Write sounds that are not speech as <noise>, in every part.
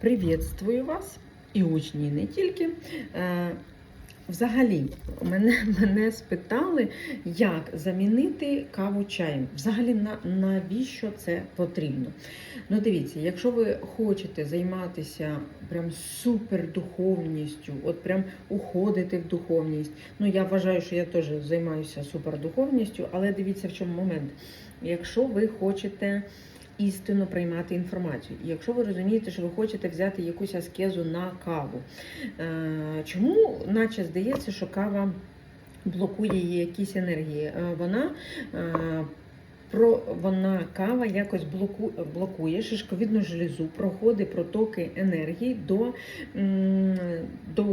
Привітствую вас і учні не тільки. Е, Взагалі, мене, <laughs> мене спитали, як замінити каву чаєм. Взагалі, на, навіщо це потрібно? Ну, дивіться, якщо ви хочете займатися прям супердуховністю, от прям уходити в духовність. Ну, я вважаю, що я теж займаюся супердуховністю, але дивіться, в чому момент. Якщо ви хочете істинно приймати інформацію. І якщо ви розумієте, що ви хочете взяти якусь аскезу на каву, е, чому наче здається, що кава блокує якісь енергії? Е, Вона е, вона кава якось блоку, блокує шишковідну железу, проходить протоки енергії до, до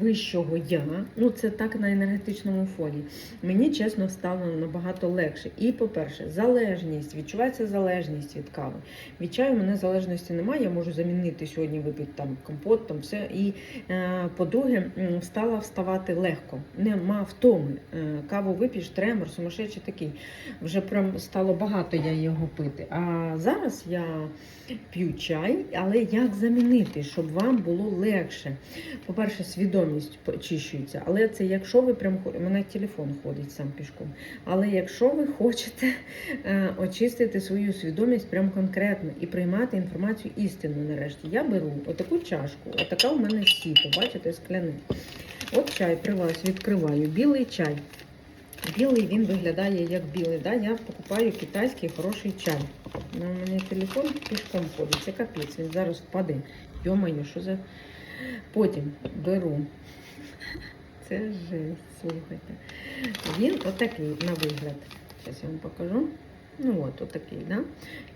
вищого я. Ну це так на енергетичному фоні. Мені чесно стало набагато легше. І, по-перше, залежність, відчувається залежність від кави. Від чаю в мене залежності немає. Я можу замінити сьогодні випити там компот, там все. І е, по-друге, стала вставати легко. Нема втоми. Е, Каву вип'єш, тремор, сумасшедший такий. Вже прям стало багато я його пити. А зараз я п'ю чай, але як замінити, щоб вам було легше? По-перше, свідомість очищується, але це якщо ви прям у мене телефон ходить сам пішком. Але якщо ви хочете е, очистити свою свідомість прям конкретно і приймати інформацію істинну нарешті, я беру отаку чашку, отака у мене сіто, бачите, скляне. От чай при вас відкриваю, білий чай. Білий він виглядає як білий. Да? Я покупаю китайський хороший чай. Ну, у мене телефон пішком ходить, це капець, він зараз впаде. Йомаю, що за. Потім беру. Це жесть, слухайте. Він отакий на вигляд. Зараз я вам покажу. Ну от, отакий, да?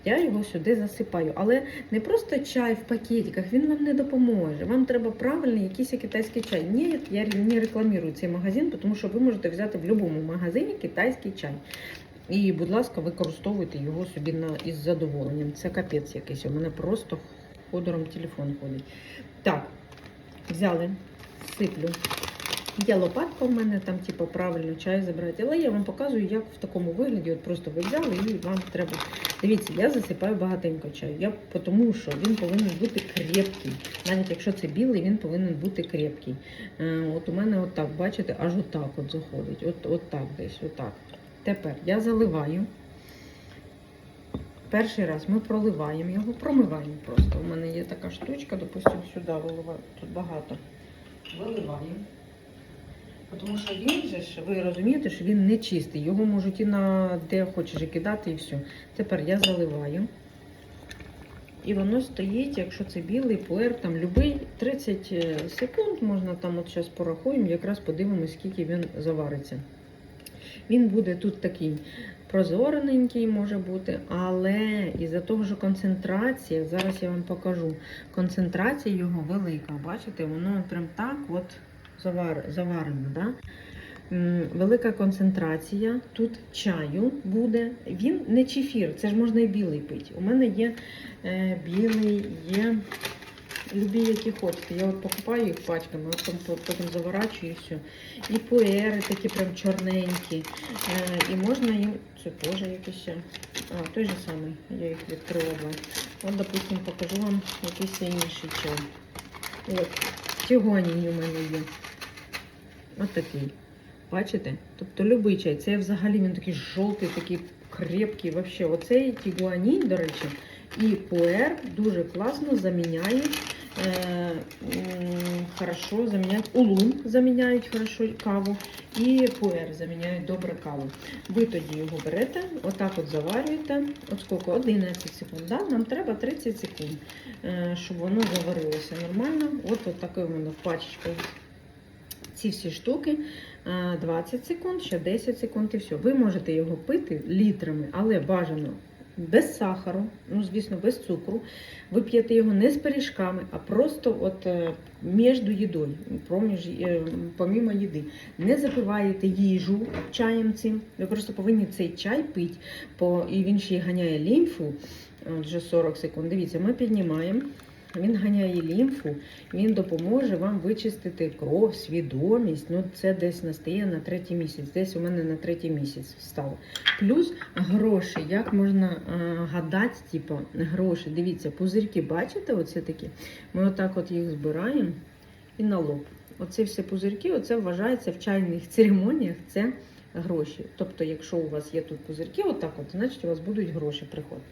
Я його сюди засипаю. Але не просто чай в пакетиках, він вам не допоможе. Вам треба правильний якийсь китайський чай. Ні, я не рекламую цей магазин, тому що ви можете взяти в будь-якому магазині китайський чай. І, будь ласка, використовуйте його собі на, із задоволенням. Це капець якийсь. У мене просто ходором телефон ходить. Так, взяли, сиплю. Є лопатка в мене, там, типу, правильно чай забрати. Але я вам показую, як в такому вигляді. От просто ви взяли і вам треба. Дивіться, я засипаю багатенько чаю. Я, тому що він повинен бути крепкий. Навіть якщо це білий, він повинен бути крепкий. Е, от у мене отак, бачите, аж отак от заходить. От, от так десь, отак. Тепер я заливаю. Перший раз ми проливаємо його, промиваємо просто. У мене є така штучка, допустимо, сюди виливаю, тут багато. Виливаємо. Тому що він же ж, ви розумієте, що він не чистий. Його можуть і на де хочеш і кидати, і все. Тепер я заливаю. І воно стоїть, якщо це білий пуер, там любий 30 секунд можна там от зараз порахуємо, якраз подивимось, скільки він завариться. Він буде тут такий прозоренький може бути, але із-за того, що концентрація, зараз я вам покажу, концентрація його велика. Бачите, воно прям так от завар, заварено. Да? Велика концентрація тут чаю буде. Він не чефір, це ж можна і білий пити. У мене є е, білий, є любі, які хочете. Я от покупаю їх пачками, от потім, потім заворачую і все. І пуери такі прям чорненькі. Е, і можна їм. Це теж якийсь. А, той же самий. Я їх відкрила. От, допустим, покажу вам якийсь інший чай. От, тігуанінь у мене є. От такий. Бачите? Тобто любий чай. Це взагалі він такий жовтий, такий крепкий. Вообще, оцей тігуанінь, до речі, і пуер дуже класно заміняють. Е, хорошо заміняють улун, заміняють хорошо каву, і пуер заміняють добре каву. Ви тоді його берете, отак от заварюєте. От скільки? 11 секунд. Да? Нам треба 30 секунд, е, щоб воно заварилося нормально. От, от такий у мене пачечка. Ці всі штуки е, 20 секунд, ще 10 секунд і все. Ви можете його пити літрами, але бажано без сахару, ну, звісно, без цукру. Ви п'єте його не з пиріжками, а просто от е, між їдою, проміж, е, помімо їди. Не запиваєте їжу чаєм цим. Ви просто повинні цей чай пити, і він ще й ганяє лімфу. От Вже 40 секунд. Дивіться, ми піднімаємо. Він ганяє лімфу, він допоможе вам вичистити кров, свідомість. Ну, це десь настає на третій місяць. Десь у мене на третій місяць стало. Плюс гроші. Як можна а, гадати, типу, гроші? Дивіться, пузирки, бачите, оце такі. Ми отак от їх збираємо і на лоб. Оце всі пузирки, оце вважається в чайних церемоніях. Це гроші. Тобто, якщо у вас є тут пузирки, отак от, значить у вас будуть гроші приходити.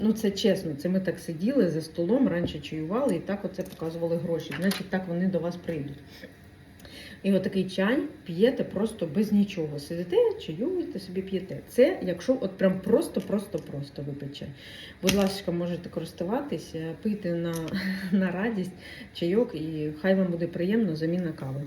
Ну, це чесно, це ми так сиділи за столом, раніше чаювали і так оце показували гроші. Значить, так вони до вас прийдуть. І отакий чай п'єте просто без нічого. Сидите, чаюєте, собі п'єте. Це якщо от прям просто-просто-просто чай. Будь ласка, можете користуватися, пити на, <laughs> на радість чайок, і хай вам буде приємно заміна кави.